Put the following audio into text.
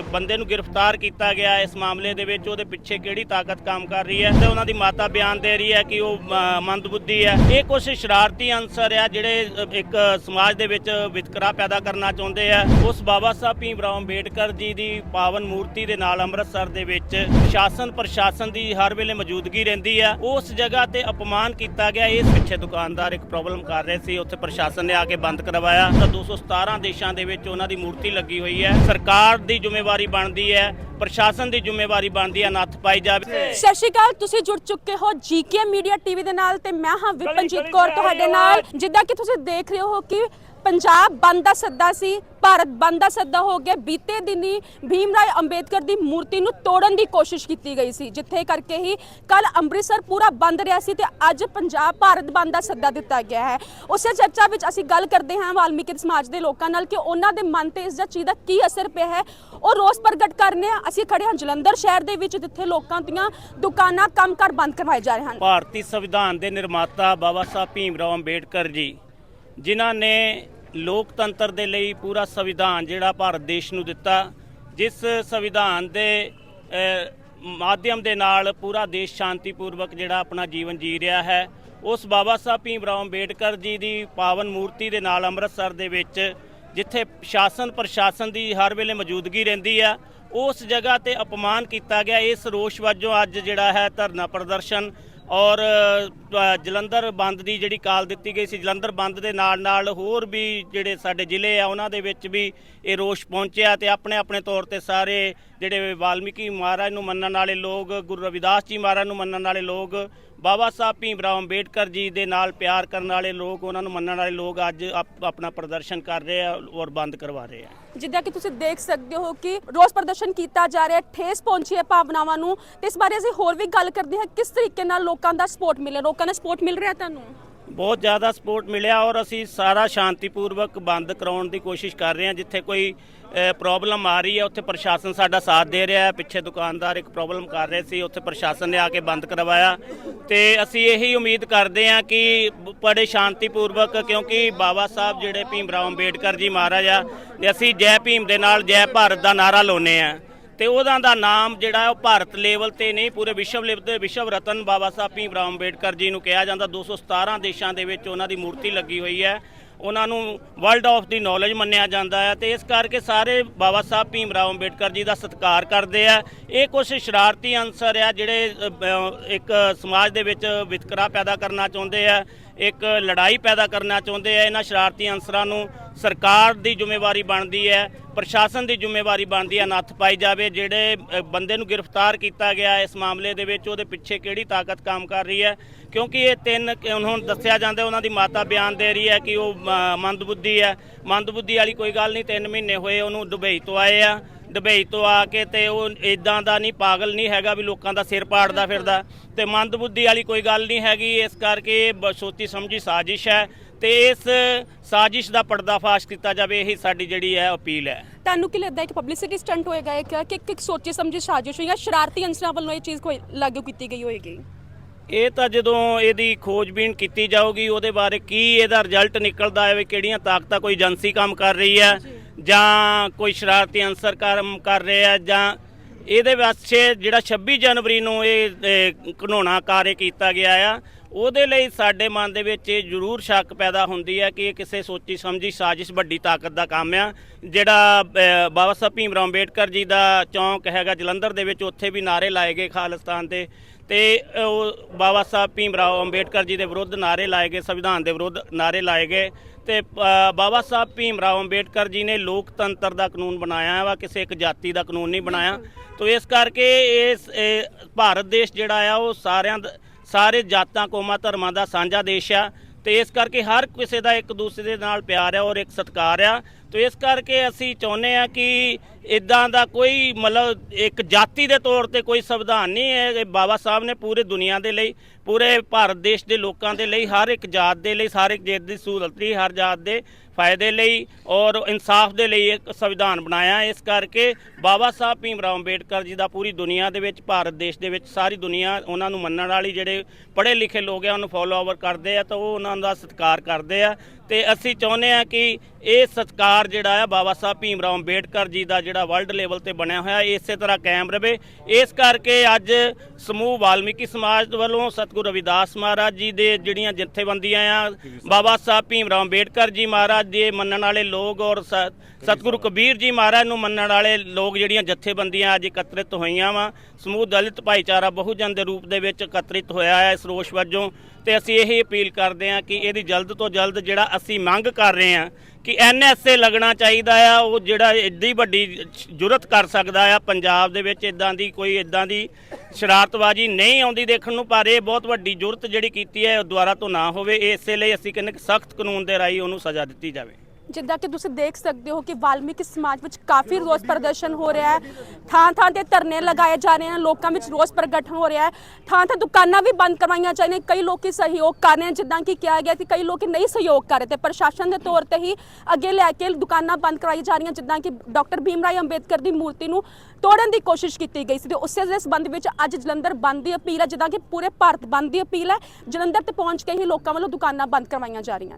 ਬੰਦੇ ਨੂੰ ਗ੍ਰਿਫਤਾਰ ਕੀਤਾ ਗਿਆ ਇਸ ਮਾਮਲੇ ਦੇ ਵਿੱਚ ਉਹਦੇ ਪਿੱਛੇ ਕਿਹੜੀ ਤਾਕਤ ਕੰਮ ਕਰ ਰਹੀ ਹੈ ਤੇ ਉਹਨਾਂ ਦੀ ਮਾਤਾ ਬਿਆਨ ਦੇ ਰਹੀ ਹੈ ਕਿ ਉਹ ਅ, ਮੰਦਬੁੱਧੀ ਹੈ। ਇਹ ਕੁਝ ਸ਼ਰਾਰਤੀ ਅੰਸਰ ਆ ਜਿਹੜੇ ਇੱਕ ਸਮਾਜ ਦੇ ਵਿੱਚ ਵਿਤਕਰਾ ਪੈਦਾ ਕਰਨਾ ਚਾਹੁੰਦੇ ਆ। ਉਸ ਬਾਬਾ ਸਾਹਿਬ ਭੀਮ ਰਾਓ ਅੰਬੇਡਕਰ ਜੀ ਦੀ ਪਾਵਨ ਮੂਰਤੀ ਦੇ ਨਾਲ ਅੰਮ੍ਰਿਤਸਰ ਦੇ ਵਿੱਚ ਸ਼ਾਸਨ ਪ੍ਰਸ਼ਾਸਨ ਦੀ ਹਰ ਵੇਲੇ ਮੌਜੂਦਗੀ ਰਹਿੰਦੀ ਆ। ਉਸ ਜਗ੍ਹਾ ਤੇ ਅਪਮਾਨ ਕੀਤਾ ਗਿਆ। ਇਸ ਪਿੱਛੇ ਦੁਕਾਨਦਾਰ ਇੱਕ ਪ੍ਰੋਬਲਮ ਕਰ ਰਹੇ ਸੀ। ਉੱਥੇ ਪ੍ਰਸ਼ਾਸਨ ਨੇ ਆ ਕੇ ਬੰਦ ਕਰਵਾਇਆ। ਤਾਂ 217 ਦੇਸ਼ਾਂ ਦੇ ਵਿੱਚ ਉਹਨਾਂ ਦੀ ਮੂਰਤੀ ਲੱਗੀ ਹੋਈ ਹੈ। ਸਰਕਾਰ ਦੀ ਜ਼ਿੰਮੇਵਾਰੀ ਬਣਦੀ ਹੈ ਪ੍ਰਸ਼ਾਸਨ ਦੀ ਜ਼ਿੰਮੇਵਾਰੀ ਬਣਦੀ ਹੈ ਨੱਥ ਪਾਈ ਜਾਵੇ। ਸਤਿ ਸ਼੍ਰੀ ਅਕਾਲ ਤੁਸੀਂ ਜੁੜ ਚੁੱਕੇ ਹੋ ਜੀਕੇ ਮੀਡੀਆ ਟੀਵੀ ਦੇ ਨਾਲ ਤੇ ਮੈਂ ਹਾਂ ਵਿਪਨਜੀਤ ਕੌਰ ਤੁਹਾਡੇ ਨਾਲ। ਜਿੱਦਾਂ ਕਿ ਤੁਸੀਂ ਦੇਖ ਰਹੇ ਹੋ ਕਿ ਪੰਜਾਬ ਬੰਦ ਦਾ ਸੱਦਾ ਸੀ, ਭਾਰਤ ਬੰਦ ਦਾ ਸੱਦਾ ਹੋ ਗਿਆ। ਬੀਤੇ ਦਿਨੀ ਭੀਮ ਰਾਏ ਅੰਬੇਦਕਰ ਦੀ ਮੂਰਤੀ ਨੂੰ ਤੋੜਨ ਦੀ ਕੋਸ਼ਿਸ਼ ਕੀਤੀ ਗਈ ਸੀ, ਜਿੱਥੇ ਕਰਕੇ ਹੀ ਕੱਲ ਅੰਮ੍ਰਿਤਸਰ ਪੂਰਾ ਬੰਦ ਰਿਹਾ ਸੀ ਤੇ ਅੱਜ ਪੰਜਾਬ, ਭਾਰਤ ਬੰਦ ਦਾ ਸੱਦਾ ਦਿੱਤਾ ਗਿਆ ਹੈ। ਉਸੇ ਚਰਚਾ ਵਿੱਚ ਅਸੀਂ ਗੱਲ ਕਰਦੇ ਹਾਂ ਵਾਲਮੀਕੀ ਸਮਾਜ ਦੇ ਲੋਕਾਂ ਨਾਲ ਕਿ ਉਹਨਾਂ ਦੇ ਮਨ ਤੇ ਇਸ ਚੀਜ਼ ਦਾ ਕੀ ਅਸਰ ਪਿਆ ਹੈ। ਉਹ ਰੋਸ ਪ੍ਰਗਟ ਕਰਨੇ ਆ ਅਸੀਂ ਖੜੇ ਹਾਂ ਜਲੰਧਰ ਸ਼ਹਿਰ ਦੇ ਵਿੱਚ, ਜਿੱਥੇ ਲੋਕਾਂ ਦੀਆਂ ਦੁਕਾਨਾਂ, ਕੰਮਕਾਰ ਬੰਦ ਕਰਵਾਏ ਜਾ ਰਹੇ ਹਨ। ਭਾਰਤੀ ਸੰਵਿਧਾਨ ਦੇ ਨਿਰਮਾਤਾ ਬਾਬਾ ਸਾਹਿਬ ਭੀਮ ਰਾਓ ਅੰਬੇਡਕਰ ਜੀ ਜਿਨ੍ਹਾਂ ਨੇ ਲੋਕਤੰਤਰ ਦੇ ਲਈ ਪੂਰਾ ਸੰਵਿਧਾਨ ਜਿਹੜਾ ਭਾਰਤ ਦੇਸ਼ ਨੂੰ ਦਿੱਤਾ, ਜਿਸ ਸੰਵਿਧਾਨ ਦੇ ਮਾਧਿਅਮ ਦੇ ਨਾਲ ਪੂਰਾ ਦੇਸ਼ ਸ਼ਾਂਤੀਪੂਰਵਕ ਜਿਹੜਾ ਆਪਣਾ ਜੀਵਨ ਜੀ ਰਿਹਾ ਹੈ, ਉਸ ਬਾਬਾ ਸਾਹਿਬ ਭੀਮ ਰਾਓ ਅੰਬੇਡਕਰ ਜੀ ਦੀ ਪਾਵਨ ਮੂਰਤੀ ਦੇ ਨਾਲ ਅੰਮ੍ਰਿਤਸਰ ਦੇ ਵਿੱਚ, ਜਿੱਥੇ ਸ਼ਾਸਨ ਪ੍ਰਸ਼ਾਸਨ ਦੀ ਹਰ ਵੇਲੇ ਮੌਜੂਦਗੀ ਰਹਿੰਦੀ ਆ, ਉਸ ਜਗ੍ਹਾ ਤੇ ਅਪਮਾਨ ਕੀਤਾ ਗਿਆ। ਇਸ ਰੋਸ਼ ਵਜੋਂ ਅੱਜ ਜਿਹੜਾ ਹੈ ਧਰਨਾ ਪ੍ਰਦਰਸ਼ਨ ਔਰ ਜਲੰਧਰ ਬੰਦ ਦੀ ਜਿਹੜੀ ਕਾਲ ਦਿੱਤੀ ਗਈ ਸੀ, ਜਲੰਧਰ ਬੰਦ ਦੇ ਨਾਲ ਨਾਲ ਹੋਰ ਵੀ ਜਿਹੜੇ ਸਾਡੇ ਜ਼ਿਲ੍ਹੇ ਆ, ਉਹਨਾਂ ਦੇ ਵਿੱਚ ਵੀ ਇਹ ਰੋਸ਼ ਪਹੁੰਚਿਆ ਤੇ ਆਪਣੇ ਆਪਣੇ ਤੌਰ ਤੇ ਸਾਰੇ ਜਿਹੜੇ ਵਾਲਮੀਕੀ ਮਹਾਰਾਜ ਨੂੰ ਮੰਨਣ ਵਾਲੇ ਲੋਕ, ਗੁਰੂ ਰਵਿਦਾਸ ਜੀ ਮਹਾਰਾਜ ਨੂੰ ਮੰਨਣ ਵਾਲੇ ਲੋਕ ਬਾਬਾ ਸਾਹਿਬ ਭੀਮ ਰਾਓ ਅੰਬੇਡਕਰ ਜੀ ਦੇ ਨਾਲ ਪਿਆਰ ਕਰਨ ਵਾਲੇ ਲੋਕ, ਉਹਨਾਂ ਨੂੰ ਮੰਨਣ ਵਾਲੇ ਲੋਕ ਅੱਜ ਆਪਣਾ ਪ੍ਰਦਰਸ਼ਨ ਕਰ ਰਹੇ ਆ ਔਰ ਬੰਦ ਕਰਵਾ ਰਹੇ ਆ। ਜਿੱਦਾਂ ਕਿ ਤੁਸੀਂ ਦੇਖ ਸਕਦੇ ਹੋ ਕਿ ਰੋਸ ਪ੍ਰਦਰਸ਼ਨ ਕੀਤਾ ਜਾ ਰਿਹਾ, ਠੇਸ ਪਹੁੰਚੀ ਹੈ ਭਾਵਨਾਵਾਂ ਨੂੰ। ਤੇ ਇਸ ਬਾਰੇ ਅਸੀਂ ਹੋਰ ਵੀ ਗੱਲ ਕਰਦੇ ਹਾਂ, ਕਿਸ ਤਰੀਕੇ ਨਾਲ ਲੋਕਾਂ ਦਾ ਸਪੋਰਟ ਮਿਲਿਆ? ਲੋਕਾਂ ਦਾ ਸਪੋਰਟ ਮਿਲ ਰਿਹਾ ਤੁਹਾਨੂੰ? ਬਹੁਤ ਜ਼ਿਆਦਾ ਸਪੋਰਟ ਮਿਲਿਆ ਔਰ ਅਸੀਂ ਸਾਰਾ ਸ਼ਾਂਤੀਪੂਰਵਕ ਬੰਦ ਕਰਾਉਣ ਦੀ ਕੋਸ਼ਿਸ਼ ਕਰ ਰਹੇ ਹਾਂ। ਜਿੱਥੇ ਕੋਈ ਪ੍ਰੋਬਲਮ ਆ ਰਹੀ ਹੈ, ਉੱਥੇ ਪ੍ਰਸ਼ਾਸਨ ਸਾਡਾ ਸਾਥ ਦੇ ਰਿਹਾ ਹੈ। ਪਿੱਛੇ ਦੁਕਾਨਦਾਰ ਇੱਕ ਪ੍ਰੋਬਲਮ ਕਰ ਰਹੇ ਸੀ, ਉੱਥੇ ਪ੍ਰਸ਼ਾਸਨ ਨੇ ਆ ਕੇ ਬੰਦ ਕਰਵਾਇਆ। ਤੇ ਅਸੀਂ ਇਹੀ ਉਮੀਦ ਕਰਦੇ ਹਾਂ ਕਿ ਬੜੇ ਸ਼ਾਂਤੀਪੂਰਵਕ, ਕਿਉਂਕਿ ਬਾਬਾ ਸਾਹਿਬ ਜਿਹੜੇ ਭੀਮ ਰਾਓ ਅੰਬੇਡਕਰ ਜੀ ਮਹਾਰਾਜ ਆ, ਤੇ ਅਸੀਂ ਜੈ ਭੀਮ ਦੇ ਨਾਲ ਜੈ ਭਾਰਤ ਦਾ ਨਾਰਾ ਲਾਉਂਦੇ ਆ ਤੇ ਉਹਨਾਂ ਦਾ ਨਾਮ ਜਿਹੜਾ ਉਹ ਭਾਰਤ ਲੈਵਲ ਤੇ ਨਹੀਂ, ਪੂਰੇ ਵਿਸ਼ਵ ਲੈਵਲ ਤੇ ਵਿਸ਼ਵ ਰਤਨ ਬਾਬਾ ਸਾਹਿਬ ਭੀਮ ਰਾਓ ਅੰਬੇਡਕਰ ਜੀ ਨੂੰ ਕਿਹਾ ਜਾਂਦਾ। 217 ਦੇਸ਼ਾਂ ਦੇ ਵਿੱਚ ਉਹਨਾਂ ਦੀ ਮੂਰਤੀ ਲੱਗੀ ਹੋਈ ਹੈ। ਉਹਨਾਂ ਨੂੰ ਵਰਲਡ ਆਫ ਦੀ ਨੌਲੇਜ ਮੰਨਿਆ ਜਾਂਦਾ ਹੈ ਤੇ ਇਸ ਕਰਕੇ ਸਾਰੇ ਬਾਬਾ ਸਾਹਿਬ ਭੀਮ ਰਾਓ ਅੰਬੇਡਕਰ ਜੀ ਦਾ ਸਤਿਕਾਰ ਕਰਦੇ ਆ। ਇਹ ਕੁਝ ਸ਼ਰਾਰਤੀ ਅੰਸਰ ਆ ਜਿਹੜੇ ਇੱਕ ਸਮਾਜ ਦੇ ਵਿੱਚ ਵਿਤਕਰਾ ਪੈਦਾ ਕਰਨਾ ਚਾਹੁੰਦੇ ਆ, ਇੱਕ ਲੜਾਈ ਪੈਦਾ ਕਰਨਾ ਚਾਹੁੰਦੇ ਆ। ਇਹਨਾਂ ਸ਼ਰਾਰਤੀ ਅੰਸਰਾਂ ਨੂੰ ਸਰਕਾਰ ਦੀ ਜ਼ਿੰਮੇਵਾਰੀ ਬਣਦੀ ਹੈ ਪ੍ਰਸ਼ਾਸਨ ਦੀ ਜ਼ਿੰਮੇਵਾਰੀ ਬਣਦੀ ਹੈ ਨੱਥ ਪਾਈ ਜਾਵੇ। ਜਿਹੜੇ ਬੰਦੇ ਨੂੰ ਗ੍ਰਿਫਤਾਰ ਕੀਤਾ ਗਿਆ ਇਸ ਮਾਮਲੇ ਦੇ ਵਿੱਚ ਉਹਦੇ ਪਿੱਛੇ ਕਿਹੜੀ ਤਾਕਤ ਕੰਮ ਕਰ ਰਹੀ ਹੈ? ਕਿਉਂਕਿ ਇਹ ਤਿੰਨ ਕਿ ਹੁਣ ਦੱਸਿਆ ਜਾਂਦਾ ਉਹਨਾਂ ਦੀ ਮਾਤਾ ਬਿਆਨ ਦੇ ਰਹੀ ਹੈ ਕਿ ਉਹ ਅ, ਮੰਦਬੁੱਧੀ ਹੈ। ਮੰਦਬੁੱਧੀ ਵਾਲੀ ਕੋਈ ਗੱਲ ਨਹੀਂ 3 ਮਹੀਨੇ ਹੋਏ ਉਹਨੂੰ ਦੁਬਈ ਤੋਂ ਆਏ ਆ। ਦੁਬਈ ਤੋਂ ਆ ਕੇ ਤੇ ਉਹ ਇਦਾਂ ਦਾ ਨਹੀਂ ਪਾਗਲ ਨਹੀਂ ਹੈਗਾ ਵੀ ਲੋਕਾਂ ਦਾ ਸਿਰ ਪਾੜਦਾ ਫਿਰਦਾ। ਤੇ ਮੰਦਬੁੱਧੀ ਵਾਲੀ ਕੋਈ ਗੱਲ ਨਹੀਂ ਹੈਗੀ ਇਸ ਕਰਕੇ ਇਹ ਬ- ਸੋਚੀ ਸਮਝੀ ਸਾਜ਼ਿਸ਼ ਹੈ। ਤੇ ਇਸ ਸਾਜ਼ਿਸ਼ ਦਾ ਪਰਦਾਫਾਸ਼ ਕੀਤਾ ਜਾਵੇ ਇਹੀ ਸਾਡੀ ਜਿਹੜੀ ਹੈ ਅਪੀਲ ਹੈ। ਤੁਹਾਨੂੰ ਕੀ ਲੱਗਦਾ ਹੈ ਕਿ ਪਬਲਿਸਿਟੀ ਸਟੰਟ ਹੋਏਗਾ ਇਹ ਕਿ ਕਿ ਸੋਚੇ ਸਮਝੇ ਸਾਜ਼ਿਸ਼ ਹੋਈ ਜਾਂ ਸ਼ਰਾਰਤੀ ਅੰਸਰਾਂ ਵੱਲੋਂ ਇਹ ਚੀਜ਼ ਕੋਈ ਲਾਗੂ ਕੀਤੀ ਗਈ ਹੋਏਗੀ? ਇਹ ਤਾਂ ਜਦੋਂ ਇਹਦੀ ਖੋਜਬੀਨ ਕੀਤੀ ਜਾਊਗੀ ਉਹਦੇ ਬਾਰੇ ਕੀ ਇਹਦਾ ਰਿਜ਼ਲਟ ਨਿਕਲਦਾ ਹੈ ਵੀ ਕਿਹੜੀਆਂ ਤਾਕਤਾਂ ਕੋਈ ਏਜੰਸੀ ਕੰਮ ਕਰ ਰਹੀ ਹੈ ਜਾਂ। ਕੋਈ ਸ਼ਰਾਰਤੀ ਅੰਸਰ ਕੰਮ ਕਰ ਰਿਹਾ ਜਾਂ ਇਹਦੇ ਵਾਸਤੇ ਜਿਹੜਾ 26 ਜਨਵਰੀ ਨੂੰ ਇਹ ਘਿਨਾਉਣਾ ਕਾਰਜ ਕੀਤਾ ਗਿਆ ਆ ਉਹਦੇ ਲਈ ਸਾਡੇ ਮਨ ਦੇ ਵਿੱਚ ਇਹ ਜ਼ਰੂਰ ਸ਼ੱਕ ਪੈਦਾ ਹੁੰਦੀ ਹੈ ਕਿ ਇਹ ਕਿਸੇ ਸੋਚੀ ਸਮਝੀ ਸਾਜ਼ਿਸ਼ ਵੱਡੀ ਤਾਕਤ ਦਾ ਕੰਮ ਆ। ਜਿਹੜਾ ਬਾਬਾ ਸਾਹਿਬ ਭੀਮ ਰਾਓ ਅੰਬੇਡਕਰ ਜੀ ਦਾ ਚੌਂਕ ਹੈਗਾ ਜਲੰਧਰ ਦੇ ਵਿੱਚ, ਉੱਥੇ ਵੀ ਨਾਰੇ ਲਾਏ ਗਏ ਖਾਲਿਸਤਾਨ ਦੇ। ਤੇ ਉਹ ਬਾਬਾ ਸਾਹਿਬ ਭੀਮ ਰਾਓ ਅੰਬੇਡਕਰ ਜੀ ਦੇ ਵਿਰੁੱਧ ਨਾਰੇ ਲਾਏ ਗਏ, ਸੰਵਿਧਾਨ ਦੇ ਵਿਰੁੱਧ ਨਾਰੇ ਲਾਏ ਗਏ। ਤੇ ਬਾਬਾ ਸਾਹਿਬ ਭੀਮ ਰਾਓ ਅੰਬੇਡਕਰ ਜੀ ਨੇ ਲੋਕਤੰਤਰ ਦਾ ਕਾਨੂੰਨ ਬਣਾਇਆ ਵਾ, ਕਿਸੇ ਇੱਕ ਜਾਤੀ ਦਾ ਕਾਨੂੰਨ ਨਹੀਂ ਬਣਾਇਆ। ਤੋ ਇਸ ਕਰਕੇ ਇਸ, ਇਹ, ਭਾਰਤ ਦੇਸ਼ ਜਿਹੜਾ ਆ, ਉਹ ਸਾਰਿਆਂ ਦਾ ਸਾਰੇ ਜਾਤਾਂ, ਕੌਮਾਂ, ਧਰਮਾਂ ਦਾ ਸਾਂਝਾ ਦੇਸ਼ ਆ ਤੇ ਇਸ ਕਰਕੇ ਹਰ ਕਿਸੇ ਦਾ ਇੱਕ ਦੂਸਰੇ ਦੇ ਨਾਲ ਪਿਆਰ ਆ ਔਰ ਇੱਕ ਸਤਿਕਾਰ ਆ। ਤੋ ਇਸ ਕਰਕੇ ਅਸੀਂ ਚਾਹੁੰਦੇ ਆ ਕਿ ਇਦਾਂ ਦਾ ਕੋਈ ਮਤਲਬ ਇੱਕ ਜਾਤੀ ਦੇ ਤੌਰ ਤੇ ਕੋਈ ਸੰਵਿਧਾਨ ਨਹੀਂ ਹੈ। ਇਹ ਬਾਬਾ ਸਾਹਿਬ ਨੇ ਪੂਰੇ ਦੁਨੀਆ ਦੇ ਲਈ, ਪੂਰੇ ਭਾਰਤ ਦੇਸ਼ ਦੇ ਲੋਕਾਂ ਦੇ ਲਈ, ਹਰ ਇੱਕ ਜਾਤ ਦੇ ਲਈ ਸਾਰੇ ਜਾਤ ਦੀ ਸਹੂਲਤ ਲਈ, ਹਰ ਜਾਤ ਦੇ ਫਾਇਦੇ ਲਈ ਔਰ ਇਨਸਾਫ ਦੇ ਲਈ ਇੱਕ ਸੰਵਿਧਾਨ ਬਣਾਇਆ। ਇਸ ਕਰਕੇ ਬਾਬਾ ਸਾਹਿਬ ਭੀਮ ਰਾਓ ਅੰਬੇਡਕਰ ਜੀ ਦਾ ਪੂਰੀ ਦੁਨੀਆ ਦੇ ਵਿੱਚ, ਭਾਰਤ ਦੇਸ਼ ਦੇ ਵਿੱਚ ਸਾਰੀ ਦੁਨੀਆ ਉਹਨਾਂ ਨੂੰ ਮੰਨਣ ਵਾਲੀ ਜਿਹੜੇ ਪੜ੍ਹੇ ਲਿਖੇ ਲੋਕ ਆ, ਉਹਨੂੰ ਫੋਲੋ ਓਵਰ ਕਰਦੇ ਆ, ਤਾਂ ਉਹ ਉਹਨਾਂ ਦਾ ਸਤਿਕਾਰ ਕਰਦੇ ਆ। ਤੇ ਅਸੀਂ ਚਾਹੁੰਦੇ ਆ ਕਿ ਇਹ ਸਤਕਾਰ ਜਿਹੜਾ ਆ ਬਾਬਾ ਸਾਹਿਬ ਭੀਮ ਰਾਓ ਅੰਬੇਡਕਰ ਜੀ ਦਾ ਜਿਹੜਾ ਵਰਲਡ ਲੈਵਲ ਤੇ ਬਣਿਆ ਹੋਇਆ ਇਸੇ ਤਰ੍ਹਾਂ ਕਾਇਮ ਰਵੇ। ਇਸ ਕਰਕੇ ਅੱਜ ਸਮੂਹ ਵਾਲਮੀਕੀ ਸਮਾਜ ਵੱਲੋਂ ਸਤਿਗੁਰੂ ਰਵਿਦਾਸ ਮਹਾਰਾਜ ਜੀ ਦੇ ਜਿਹੜੀਆਂ ਜਥੇਬੰਦੀਆਂ ਆ, ਬਾਬਾ ਸਾਹਿਬ ਭੀਮ ਰਾਓ ਅੰਬੇਡਕਰ ਜੀ ਮਹਾਰਾਜ ਦੇ ਮੰਨਣ ਵਾਲੇ ਲੋਕ ਔਰ ਸ- ਸਤਿਗੁਰੂ ਕਬੀਰ ਜੀ ਮਹਾਰਾਜ ਨੂੰ ਮੰਨਣ ਵਾਲੇ ਲੋਕ ਜਿਹੜੀਆਂ ਜਥੇਬੰਦੀਆਂ ਅੱਜ ਇਕੱਤਰਿਤ ਹੋਈਆਂ ਵਾ, ਸਮੂਹ ਦਲਿਤ ਭਾਈਚਾਰਾ ਬਹੁਜਨ ਦੇ ਰੂਪ ਦੇ ਵਿੱਚ ਇਕੱਤਰਿਤ ਹੋਇਆ ਹੈ ਇਸ ਰੋਸ਼ ਵਜੋਂ। ਤੇ ਅਸੀਂ ਇਹ ਅਪੀਲ ਕਰਦੇ ਹਾਂ ਕਿ ਇਹਦੀ ਜਲਦ ਤੋਂ ਜਲਦ ਜਿਹੜਾ ਅਸੀਂ ਮੰਗ ਕਰ ਰਹੇ ਹਾਂ ਕਿ ਐਨਐਸਏ ਲੱਗਣਾ ਚਾਹੀਦਾ ਆ, ਉਹ ਜਿਹੜਾ ਇੱਡੀ ਵੱਡੀ ਜੁਰਤ ਕਰ ਸਕਦਾ ਆ, ਪੰਜਾਬ ਦੇ ਵਿੱਚ ਇਦਾਂ ਦੀ ਕੋਈ ਇਦਾਂ ਦੀ ਸ਼ਰਾਰਤਬਾਜ਼ੀ ਨਹੀਂ ਆਉਂਦੀ ਦੇਖਣ ਨੂੰ, ਪਰ ਇਹ ਬਹੁਤ ਵੱਡੀ ਜੁਰਤ ਜਿਹੜੀ ਕੀਤੀ ਹੈ, ਉਹ ਦੁਬਾਰਾ ਤੋਂ ਨਾ ਹੋਵੇ ਇਸੇ ਲਈ ਅਸੀਂ ਕਹਿੰਦੇ ਕਿ ਸਖਤ ਕਾਨੂੰਨ ਦੇ ਰਾਹੀਂ ਉਹਨੂੰ ਸਜ਼ਾ ਦਿੱਤੀ ਜਾਵੇ। ਜਿੱਦਾਂ ਕਿ ਤੁਸੀਂ ਦੇਖ ਸਕਦੇ ਹੋ ਕਿ ਵਾਲਮੀਕੀ ਸਮਾਜ ਵਿੱਚ ਕਾਫੀ ਰੋਸ ਪ੍ਰਦਰਸ਼ਨ ਹੋ ਰਿਹਾ ਹੈ। ਥਾਂ ਥਾਂ ਤੇ ਧਰਨੇ ਲਗਾਏ ਜਾ ਰਹੇ ਹਨ, ਲੋਕਾਂ ਵਿੱਚ ਰੋਸ ਪ੍ਰਗਟ ਹੋ ਰਿਹਾ ਹੈ। ਥਾਂ ਥਾਂ ਦੁਕਾਨਾਂ ਵੀ ਬੰਦ ਕਰਵਾਈਆਂ ਜਾ ਰਹੀਆਂ ਕਈ ਲੋਕੀ ਸਹਿਯੋਗ ਕਰ ਰਹੇ ਹਨ, ਜਿੱਦਾਂ ਕਿ ਕਿਹਾ ਗਿਆ ਸੀ ਕਈ ਲੋਕੀ ਨਹੀਂ ਸਹਿਯੋਗ ਕਰ ਰਹੇ ਤੇ ਪ੍ਰਸ਼ਾਸਨ ਦੇ ਤੌਰ ਤੇ ਹੀ ਅੱਗੇ ਲੈ ਕੇ ਦੁਕਾਨਾਂ ਬੰਦ ਕਰਵਾਈ ਜਾ ਰਹੀਆਂ, ਜਿੱਦਾਂ ਕਿ ਡਾਕਟਰ ਭੀਮ ਰਾਏ ਅੰਬੇਦਕਰ ਦੀ ਮੂਰਤੀ ਨੂੰ ਤੋੜਨ ਦੀ ਕੋਸ਼ਿਸ਼ ਕੀਤੀ ਗਈ ਸੀ ਤੇ ਉਸੇ ਦੇ ਸੰਬੰਧ ਵਿੱਚ ਅੱਜ ਜਲੰਧਰ ਬੰਦ ਦੀ ਅਪੀਲ ਹੈ, ਜਿੱਦਾਂ ਕਿ ਪੂਰੇ ਭਾਰਤ ਬੰਦ ਦੀ ਅਪੀਲ ਹੈ। ਜਲੰਧਰ ਤੇ ਪਹੁੰਚ ਕੇ ਹੀ ਲੋਕਾਂ ਵੱਲੋਂ ਦੁਕਾਨਾਂ ਬੰਦ ਕਰਵਾਈਆਂ ਜਾ ਰਹੀਆਂ ਨੇ।